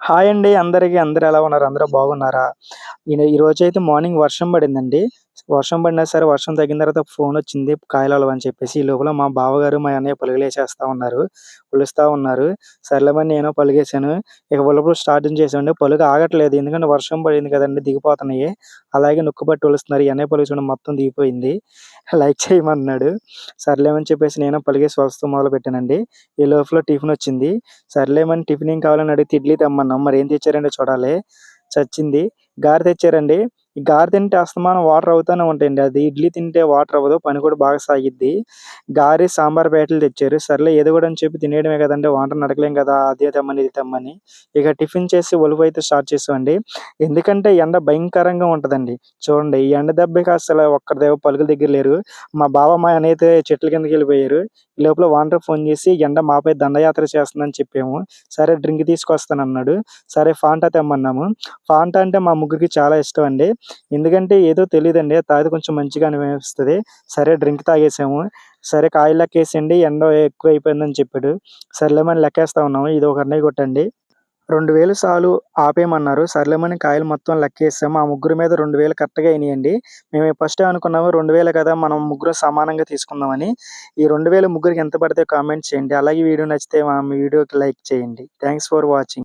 Hi అండి అందరికి. అందరు ఎలా ఉన్నారు? అందరూ బాగున్నారా? ఈ- ఈ రోజు అయితే మార్నింగ్ వర్షం పడిందండి. వర్షం పడినా సరే వర్షం తగ్గిన తర్వాత ఫోన్ వచ్చింది కాయలు అని చెప్పేసి. ఈ లోపల మా బావగారు మా అన్నయ్య పలుగులేసేస్తా ఉన్నారు పులుస్తా ఉన్నారు. సర్లేమని నేను పలుగేసాను ఇక పులుపులు స్టార్టింగ్ చేసామండి పలుగు ఆగట్లేదు. ఎందుకంటే వర్షం పడింది కదండి దిగిపోతున్నాయి. అలాగే నొక్కుబట్టి వలుస్తున్నారు ఈ అన్నయ్య పలుగు చూడండి మొత్తం దిగిపోయింది. లైక్ చేయమన్నాడు. సర్లేమని చెప్పేసి నేను పలిగేసి వస్తూ మొదలు పెట్టానండి ఈ లోపల టిఫిన్ వచ్చింది. సర్లేమని టిఫిన్ ఏం కావాలని అడిగితే ఇడ్లీ తెమ్మన్నాం. మరి ఏం తెచ్చారండి చూడాలి. చచ్చింది. గారి తెచ్చారండి. ఈ గారి తింటే అస్తమానం వాటర్ అవుతూనే ఉంటాయండి. అది ఇడ్లీ తింటే వాటర్ అవ్వదు పని కూడా బాగా సాగిద్ది. గారి సాంబార్ పేటలు తెచ్చారు. సర్లే ఏదో కూడా అని చెప్పి తినేయడమే కదండి వాటర్ నడకలేం కదా అదే తెమ్మని ఇది తెమ్మని ఇక టిఫిన్ చేసి ఒలుపు అయితే స్టార్ట్ చేసామండి ఎందుకంటే ఎండ భయంకరంగా ఉంటదండి. చూడండి ఈ ఎండ దెబ్బకి అసలు ఒక్కరి దగ్గర పలుకుల దగ్గర లేరు. మా బావ మా అనైతే చెట్ల కిందకి వెళ్ళిపోయారు. ఈ లోపల వాంటర్ ఫోన్ చేసి ఎండ మాపై దండయాత్ర చేస్తుందని చెప్పాము. సరే డ్రింక్ తీసుకొస్తాను అన్నాడు సరే ఫాంటా తెమ్మన్నాము. ఫాంటా అంటే మా ముగ్గురికి చాలా ఇష్టం అండి. ఎందుకంటే ఏదో తెలియదండి తాగితే కొంచెం మంచిగా అనిపిస్తుంది. సరే డ్రింక్ తాగేసాము. సరే కాయలు లెక్కేసండి ఎండ ఎక్కువ అయిపోయిందని చెప్పాడు సర్లేమని లెక్కేస్తా ఉన్నాము ఇది ఒక అన్నయ్య కొట్టండి. రెండు వేలు సాలు ఆపేయమన్నారు. సర్లేమని కాయలు మొత్తం లెక్కేసాము. ఆ ముగ్గురు మీద రెండు వేలు కరెక్ట్గా అయినాయండి. మేము ఫస్ట్ అనుకున్నాము రెండు వేలు కదా మనం ముగ్గురు సమానంగా తీసుకుందామని. ఈ రెండు వేలు ముగ్గురికి ఎంత పడితే కామెంట్ చేయండి. అలాగే వీడియో నచ్చితే మా వీడియోకి లైక్ చేయండి. Thanks for watching.